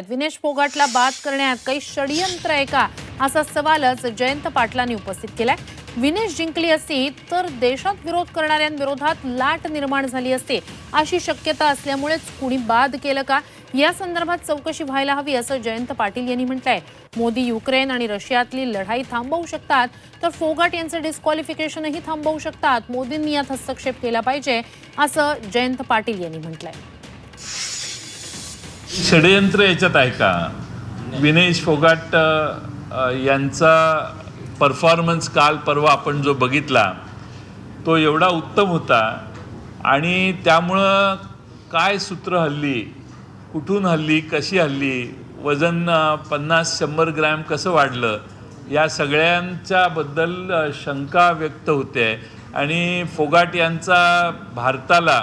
विनेश फोगाटला बाद करण्यात काही षडयंत्र आहे का? असा सवालच जयंत पाटलांनी उपस्थित केलाय. विनेश जिंकली असती तर देशात विरोध करणाऱ्यांविरोधात लाट निर्माण झाली असते. अशी शक्यता असल्यामुळेच कुणी बाद केलं का? या संदर्भात चौकशी व्हायला हवी असं जयंत पाटील यांनी म्हटलंय. मोदी युक्रेन आणि रशियातली लढाई थांबवू शकतात तर फोगाट यांचं डिस्क्वालिफिकेशनही थांबवू शकतात. मोदींनी यात हस्तक्षेप केला पाहिजे असं जयंत पाटील यांनी म्हटलंय. षडयंत्र याच्यात आहे का? विनेश फोगाट यांचा परफॉर्मन्स काल परवा आपण जो बघितला तो एवढा उत्तम होता आणि त्यामुळं काय सूत्र हल्ली कुठून हल्ली कशी हल्ली वजन पन्नास शंभर ग्रॅम कसं वाढलं या सगळ्यांच्याबद्दल शंका व्यक्त होते. आणि फोगाट यांचा भारताला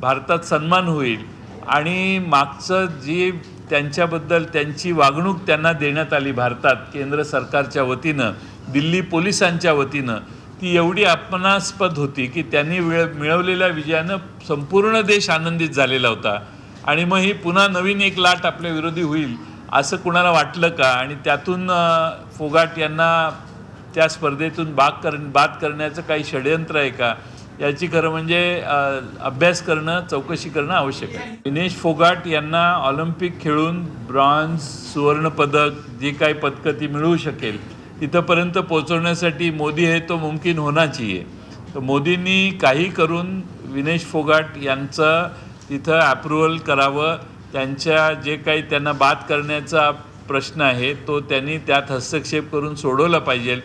भारतात सन्मान होईल. आणि मागचं जी त्यांच्याबद्दल त्यांची वागणूक त्यांना देण्यात आली भारतात केंद्र सरकारच्या वतीनं दिल्ली पोलिसांच्या वतीनं ती एवढी अपमानास्पद होती की त्यांनी वेळ मिळवलेल्या विजयानं संपूर्ण देश आनंदित झालेला होता. आणि मग ही पुन्हा नवीन एक लाट आपल्या विरोधी होईल असं कुणाला वाटलं का? आणि त्यातून फोगाट यांना त्या स्पर्धेतून बाग कर बाद करण्याचं काही षडयंत्र आहे का? याची खरं म्हणजे अभ्यास करणं चौकशी करणं आवश्यक आहे. विनेश फोगाट यांना ऑलिम्पिक खेळून ब्रॉन्झ सुवर्णपदक जी काही पदकं ती मिळू शकेल तिथंपर्यंत पोहोचवण्यासाठी मोदी हे तो मुमकिन होणाची आहे. तर मोदींनी काही करून विनेश फोगाट यांचं तिथं अप्रुव्हल करावं. त्यांच्या जे काही त्यांना बाद करण्याचा प्रश्न आहे तो त्यांनी त्यात हस्तक्षेप करून सोडवला पाहिजे.